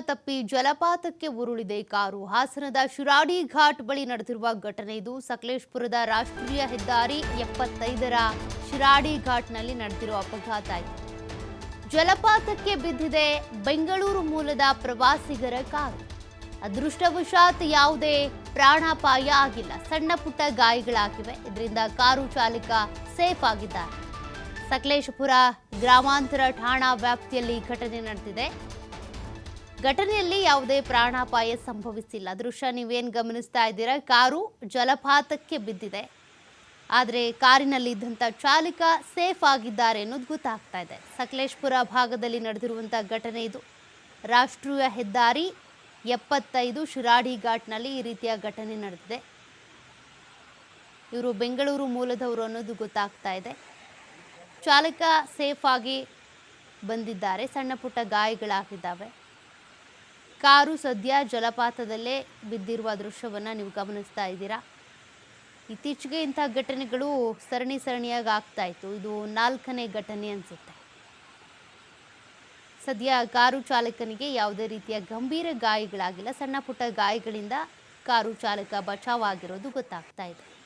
ತಪ್ಪಿ ಜಲಪಾತಕ್ಕೆ ಉರುಳಿದೆ ಕಾರು. ಹಾಸನದ ಶಿರಾಡಿ ಘಾಟ್ ಬಳಿ ನಡೆದಿರುವ ಘಟನೆ ಇದು. ಸಕಲೇಶ್ಪುರದ ರಾಷ್ಟ್ರೀಯ ಹೆದ್ದಾರಿ ಎಪ್ಪತ್ತೈದರ ಶಿರಾಡಿ ಘಾಟ್ನಲ್ಲಿ ನಡೆದಿರುವ ಅಪಘಾತ ಇದು ಜಲಪಾತಕ್ಕೆ ಬಿದ್ದಿದೆ ಬೆಂಗಳೂರು ಮೂಲದ ಪ್ರವಾಸಿಗರ ಕಾರು. ಅದೃಷ್ಟವಶಾತ್ ಯಾವುದೇ ಪ್ರಾಣಾಪಾಯ ಆಗಿಲ್ಲ. ಸಣ್ಣ ಪುಟ್ಟ ಗಾಯಗಳಾಗಿವೆ. ಇದರಿಂದ ಕಾರು ಚಾಲಕ ಸೇಫ್ ಆಗಿದ್ದಾರೆ. ಸಕಲೇಶಪುರ ಗ್ರಾಮಾಂತರ ಠಾಣಾ ವ್ಯಾಪ್ತಿಯಲ್ಲಿ ಘಟನೆ ನಡೆದಿದೆ. ಘಟನೆಯಲ್ಲಿ ಯಾವುದೇ ಪ್ರಾಣಾಪಾಯ ಸಂಭವಿಸಿಲ್ಲ. ದೃಶ್ಯ ನೀವೇನು ಗಮನಿಸ್ತಾ ಇದ್ದೀರಾ? ಕಾರು ಜಲಪಾತಕ್ಕೆ ಬಿದ್ದಿದೆ. ಆದರೆ ಕಾರಿನಲ್ಲಿ ಇದ್ದಂಥ ಚಾಲಕ ಸೇಫ್ ಆಗಿದ್ದಾರೆ ಅನ್ನೋದು ಗೊತ್ತಾಗ್ತಾ ಇದೆ. ಸಕಲೇಶ್ಪುರ ಭಾಗದಲ್ಲಿ ನಡೆದಿರುವಂಥ ಘಟನೆ ಇದು. ರಾಷ್ಟ್ರೀಯ ಹೆದ್ದಾರಿ ಎಪ್ಪತ್ತೈದು ಶಿರಾಡಿ ಘಾಟ್ನಲ್ಲಿ ಈ ರೀತಿಯ ಘಟನೆ ನಡೆದಿದೆ. ಇವರು ಬೆಂಗಳೂರು ಮೂಲದವರು ಅನ್ನೋದು ಗೊತ್ತಾಗ್ತಾ ಇದೆ. ಚಾಲಕ ಸೇಫ್ ಆಗಿ ಬಂದಿದ್ದಾರೆ. ಸಣ್ಣ ಪುಟ್ಟ ಗಾಯಗಳಾಗಿದ್ದಾವೆ. ಕಾರು ಸದ್ಯ ಜಲಪಾತದಲ್ಲೇ ಬಿದ್ದಿರುವ ದೃಶ್ಯವನ್ನು ನೀವು ಗಮನಿಸ್ತಾ ಇದ್ದೀರಾ? ಇತ್ತೀಚೆಗೆ ಇಂಥ ಘಟನೆಗಳು ಸರಣಿ ಸರಣಿಯಾಗಿ ಆಗ್ತಾ ಇತ್ತು. ಇದು ನಾಲ್ಕನೇ ಘಟನೆ ಅನಿಸುತ್ತೆ. ಸದ್ಯ ಕಾರು ಚಾಲಕನಿಗೆ ಯಾವುದೇ ರೀತಿಯ ಗಂಭೀರ ಗಾಯಗಳಾಗಿಲ್ಲ. ಸಣ್ಣ ಪುಟ್ಟ ಗಾಯಗಳಿಂದ ಕಾರು ಚಾಲಕ ಬಚಾವಾಗಿರೋದು ಗೊತ್ತಾಗ್ತಾ ಇದೆ.